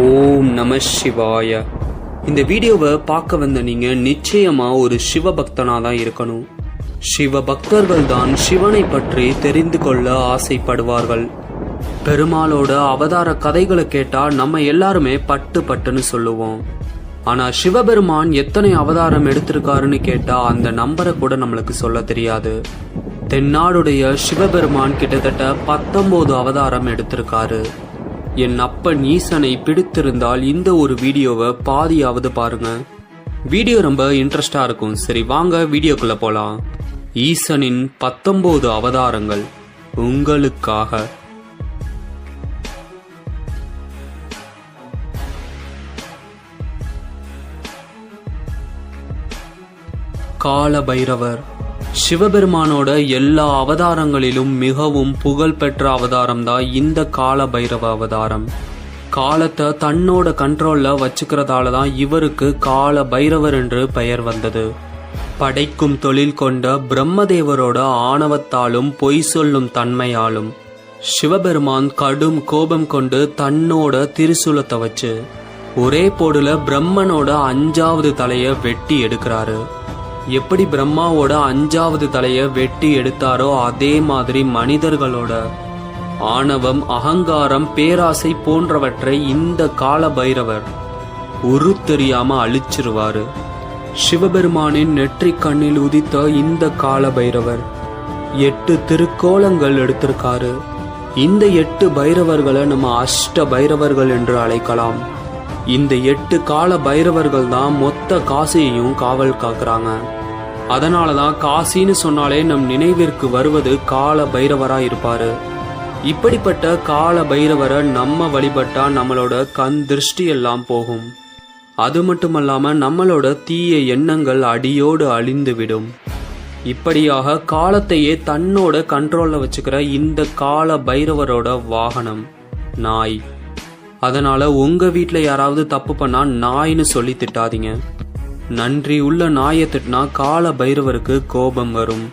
ஓம் நம சிவாய. இந்த வீடியோவை பார்க்க வந்த நீங்க நிச்சயமா ஒரு சிவபக்தனா தான் இருக்கணும். சிவ பக்தர்கள் தான் சிவனை பற்றி தெரிந்து கொள்ள ஆசைப்படுவார்கள். பெருமாளோட அவதார கதைகளை கேட்டா நம்ம எல்லாருமே பட்டு பட்டுன்னு சொல்லுவோம். ஆனா சிவபெருமான் எத்தனை அவதாரம் எடுத்திருக்காருன்னு கேட்டா அந்த நம்பரை கூட நம்மளுக்கு சொல்ல தெரியாது. தென்னாடுடைய சிவபெருமான் கிட்டத்தட்ட பத்தொன்பது அவதாரம் எடுத்திருக்காரு. என் அப்பன் ஈசனை பிடித்திருந்தால் இந்த ஒரு வீடியோவை பாதியாவது பாருங்க. வீடியோ ரொம்ப இன்ட்ரெஸ்டா இருக்கும். சரி வாங்க வீடியோக்குள்ள போலாம். ஈசனின் பத்தொன்பது அவதாரங்கள் உங்களுக்காக. கால பைரவர் சிவபெருமானோட எல்லா அவதாரங்களிலும் மிகவும் புகழ்பெற்ற அவதாரம் தான் இந்த கால பைரவ அவதாரம். காலத்தை தன்னோட கண்ட்ரோல்ல வச்சுக்கிறதால தான் இவருக்கு கால பைரவர் என்று பெயர் வந்தது. படைக்கும் தொழில் கொண்ட பிரம்மதேவரோட ஆணவத்தாலும் பொய் சொல்லும் தன்மையாலும் சிவபெருமான் கடும் கோபம் கொண்டு தன்னோட திரிசூலத்தை வச்சு ஒரே போடுல பிரம்மனோட அஞ்சாவது தலையை வெட்டி எடுக்கிறாரு. எப்படி பிரம்மாவோட அஞ்சாவது தலைய வெட்டி எடுத்தாரோ அதே மாதிரி மனிதர்களோட. ஆணவம் அகங்காரம் பேராசை போன்றவற்றை இந்த கால பைரவர் உரு தெரியாம அழிச்சிருவாரு. சிவபெருமானின் நெற்றிக் கண்ணில் உதித்த இந்த கால பைரவர் எட்டு திருக்கோலங்கள் எடுத்திருக்காரு. இந்த எட்டு பைரவர்களை நம்ம அஷ்ட பைரவர்கள் என்று அழைக்கலாம். இந்த எட்டு கால பைரவர்கள் தான் மொத்த காசியையும் காவல் காக்குறாங்க. அதனால தான் காசின்னு சொன்னாலே நம் நினைவிற்கு வருவது கால பைரவரா இருப்பாரு. இப்படிப்பட்ட கால பைரவரை நம்ம வழிபட்டா நம்மளோட கண் திருஷ்டி எல்லாம் போகும். அது மட்டுமல்லாம நம்மளோட தீய எண்ணங்கள் அடியோடு அழிந்து விடும். இப்படியாக காலத்தையே தன்னோட கண்ட்ரோல்ல வச்சுக்கிற இந்த கால பைரவரோட வாகனம் நாய். அதனால உங்க வீட்டில் யாராவது தப்பு பண்ணா நாய்னு சொல்லி திட்டாதீங்க. நன்றி உள்ள நாயை திட்டினா கால பைரவருக்கு கோபம் வரும்.